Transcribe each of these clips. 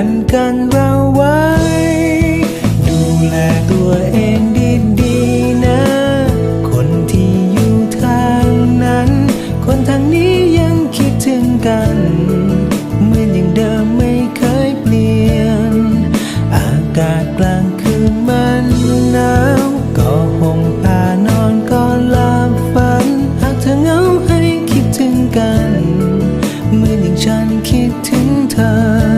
มันกันเราไว้ ดูแลตัวเองดีๆนะ คนที่อยู่ทางนั้น คนทางนี้ยังคิดถึงกันเหมือนอย่างเดิมไม่เคยเปลี่ยน อากาศกลางคืนมันหนาวก็ห่มผ้านอนก่อนหลับฝัน หากเธอเหงาให้คิดถึงกัน เหมือนอย่างฉันคิดถึงเธอ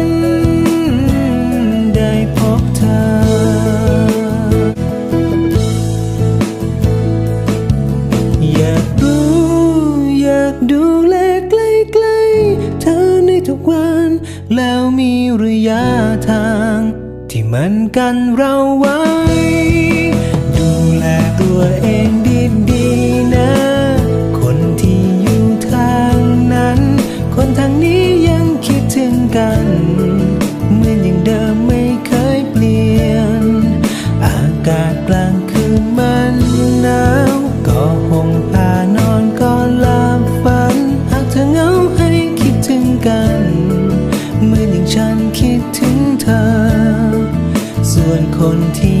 แล้วมีระยะทาง ที่มันกันเราไว้ คนที่อยู่ท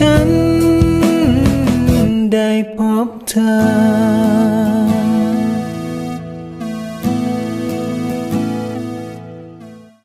ฉันได้พบเธอ